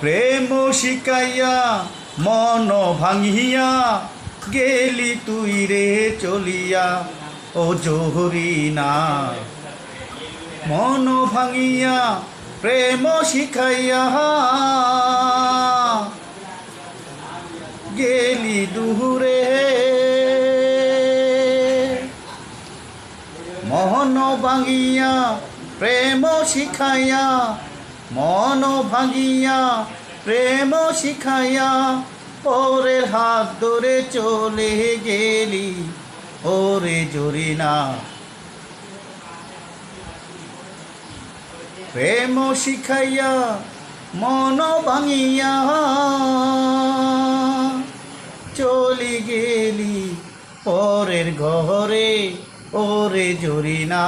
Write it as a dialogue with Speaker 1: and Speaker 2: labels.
Speaker 1: প্রেম শিকাইয়া, মন ভাঙিয়া, গেলি তুই রে চলিয়া, ও জহরি না। মন ভাঙিয়া, প্রেম শিখাইয়া গেলি দুহুরে। মন ভাঙিয়া, প্রেম শিখাইয়া মন ভাঙিয়া, প্রেম শিখাইয়া পরের হাত ধরে চলে গেলি, ওরে জরিনা। প্রেম শিখাইয়া, মন ভাঙিয়া, চলি গেলি, পরের ঘরে, ওরে জরিনা।